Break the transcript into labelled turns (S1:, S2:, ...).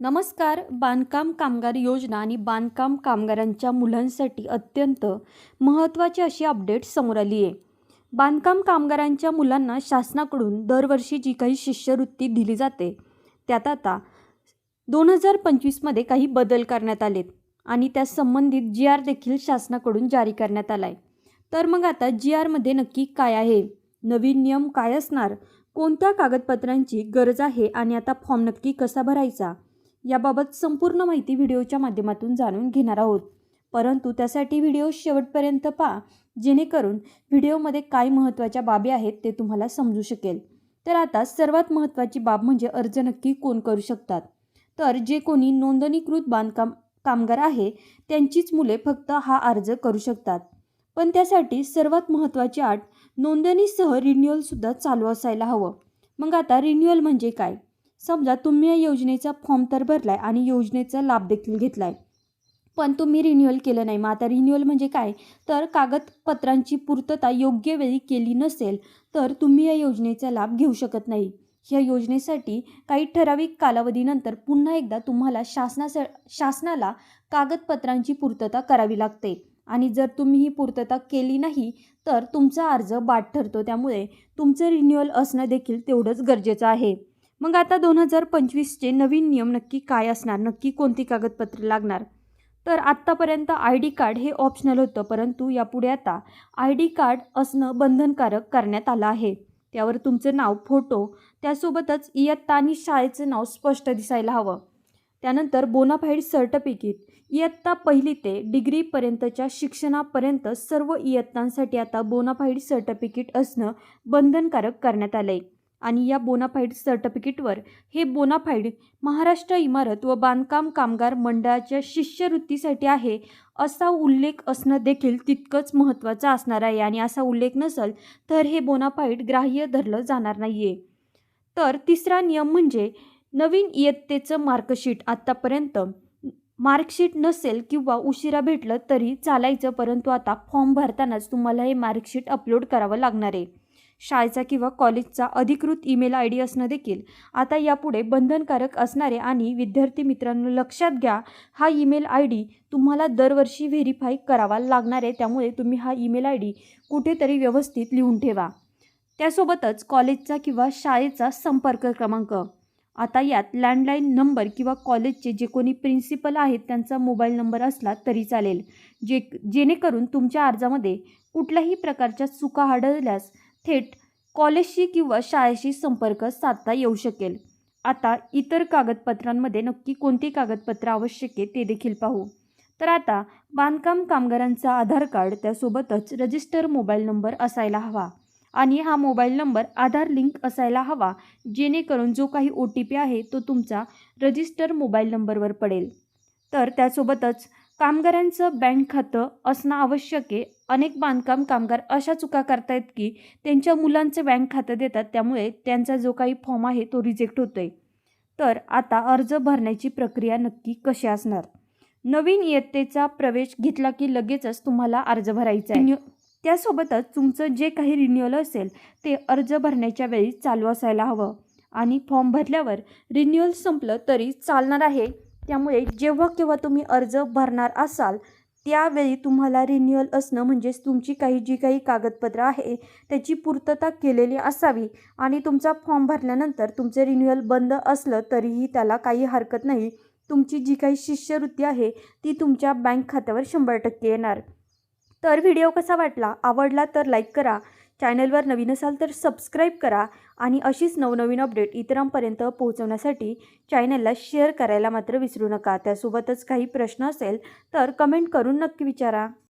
S1: नमस्कार. बांधकाम कामगार योजना आणि बांधकाम कामगारांच्या मुलांसाठी अत्यंत महत्त्वाची अशी अपडेट समोर आली आहे. बांधकाम कामगारांच्या मुलांना शासनाकडून दरवर्षी जी काही शिष्यवृत्ती दिली जाते त्यात आता दोन हजार पंचवीसमध्ये काही बदल करण्यात आलेत आणि त्या संबंधित जी आर देखील शासनाकडून जारी करण्यात आला आहे तर मग आता जी आरमध्ये नक्की काय आहे? नवीन नियम काय असणार? कोणत्या कागदपत्रांची गरज आहे? आणि आता फॉर्म नक्की कसा भरायचा? याबाबत संपूर्ण माहिती व्हिडिओच्या माध्यमातून जाणून घेणार आहोत. परंतु त्यासाठी व्हिडिओ शेवटपर्यंत पहा जेणेकरून व्हिडिओमध्ये काय महत्त्वाच्या बाबी आहेत ते तुम्हाला समजू शकेल. तर आता सर्वात महत्त्वाची बाब म्हणजे अर्ज नक्की कोण करू शकतात? तर जे कोणी नोंदणीकृत बांधकाम कामगार आहे त्यांचीच मुले फक्त हा अर्ज करू शकतात. पण त्यासाठी सर्वात महत्त्वाची आठ नोंदणीसह रिन्युअलसुद्धा चालू असायला हवं. मग आता रिन्युअल म्हणजे काय? समजा तुम्ही या योजनेचा फॉर्म तर भरलाय आणि योजनेचा लाभ देखील घेतलाय. पण तुम्ही रिन्युअल केलं नाही. मग आता रिन्युअल म्हणजे काय? तर कागदपत्रांची पूर्तता योग्य वेळी केली नसेल तर तुम्ही या योजनेचा लाभ घेऊ शकत नाही. या योजनेसाठी काही ठराविक कालावधीनंतर पुन्हा एकदा तुम्हाला शासनास शासनाला कागदपत्रांची पूर्तता करावी लागते. आणि जर तुम्ही ही पूर्तता केली नाही तर तुमचा अर्ज बाद ठरतो. त्यामुळे तुमचं रिन्युअल असणं देखील तेवढंच गरजेचं आहे. मग आता दोन हजार पंचवीसचे नवीन नियम नक्की काय असणार? नक्की कोणती कागदपत्रे लागणार? तर आत्तापर्यंत आय डी कार्ड हे ऑप्शनल होतं परंतु यापुढे आता आय डी कार्ड असणं बंधनकारक करण्यात आलं आहे. त्यावर तुमचं नाव फोटो त्यासोबतच इयत्ता आणि शाळेचं नाव स्पष्ट दिसायला हवं. त्यानंतर बोनाफाईड सर्टिफिकेट इयत्ता पहिली ते डिग्रीपर्यंतच्या शिक्षणापर्यंत सर्व इयत्तांसाठी आता बोनाफाईड सर्टिफिकेट असणं बंधनकारक करण्यात आलं आहे आणि या बोनाफाईड सर्टिफिकेटवर हे बोनाफाईड महाराष्ट्र इमारत व बांधकाम कामगार मंडळाच्या शिष्यवृत्तीसाठी आहे असा उल्लेख असणं देखील तितकंच महत्त्वाचं असणार आहे. आणि असा उल्लेख नसेल तर हे बोनाफाईड ग्राह्य धरलं जाणार नाही आहे तर तिसरा नियम म्हणजे नवीन इयत्तेचं मार्कशीट आत्तापर्यंत मार्कशीट नसेल किंवा उशिरा भेटलं तरी चालायचं परंतु आता फॉर्म भरतानाच तुम्हाला हे मार्कशीट अपलोड करावं लागणार आहे. शाळेचा किंवा कॉलेजचा अधिकृत ईमेल आय डी असणं देखील. आता यापुढे बंधनकारक असणारे आणि विद्यार्थी मित्रांनो लक्षात घ्या हा ईमेल आय डी तुम्हाला दरवर्षी व्हेरीफाय करावा लागणार आहे. त्यामुळे तुम्ही हा ईमेल आय डी कुठेतरी व्यवस्थित लिहून ठेवा. त्यासोबतच कॉलेजचा किंवा शाळेचा संपर्क क्रमांक. आता यात लँडलाईन नंबर किंवा कॉलेजचे जे कोणी प्रिन्सिपल आहेत त्यांचा मोबाईल नंबर असला तरी चालेल. जे जेणेकरून तुमच्या अर्जामध्ये कुठल्याही प्रकारच्या चुका आढळल्यास थेट कॉलेजशी किंवा शाळेशी संपर्क साधता येऊ शकेल. आता इतर कागदपत्रांमध्ये नक्की कोणती कागदपत्र आवश्यक आहे ते देखील पाहू. तर आता बांधकाम कामगारांचा आधार कार्ड त्यासोबतच रजिस्टर मोबाईल नंबर असायला हवा आणि हा मोबाईल नंबर आधार लिंक असायला हवा जेणेकरून जो काही ओ टी पी आहे तो तुमचा रजिस्टर मोबाईल नंबरवर पडेल. तर त्यासोबतच कामगारांचं बँक खातं असणं आवश्यक आहे. अनेक बांधकाम कामगार अशा चुका करतायत की त्यांच्या मुलांचं बँक खातं देतात त्यामुळे त्यांचा जो काही फॉर्म आहे तो रिजेक्ट होतो आहे तर आता अर्ज भरण्याची प्रक्रिया नक्की कशी असणार? नवीन इयत्तेचा प्रवेश घेतला की लगेचच तुम्हाला अर्ज भरायचा आहे. त्यासोबतच तुमचं जे काही रिन्युअल असेल ते अर्ज भरण्याच्या वेळी चालू असायला हवं. आणि फॉर्म भरल्यावर रिन्युअल संपलं तरी चालणार आहे. त्यामुळे जेव्हा केव्हा तुम्ही अर्ज भरणार असाल त्यावेळी तुम्हाला रिन्युअल असणं म्हणजेच तुमची काही जी काही कागदपत्रं आहे त्याची पूर्तता केलेली असावी आणि तुमचा फॉर्म भरल्यानंतर तुमचं रिन्युअल बंद असलं तरीही त्याला काही हरकत नाही. तुमची जी काही शिष्यवृत्ती आहे ती तुमच्या बँक खात्यावर शंभर टक्के येणार. तर व्हिडिओ कसा वाटला? आवडला तर लाईक करा. चॅनलवर नवीन असाल तर सबस्क्राईब करा आणि अशीच नवनवीन अपडेट इतरांपर्यंत पोहोचवण्यासाठी चॅनलला शेअर करायला मात्र विसरू नका. त्यासोबतच काही प्रश्न असेल तर कमेंट करून नक्की विचारा.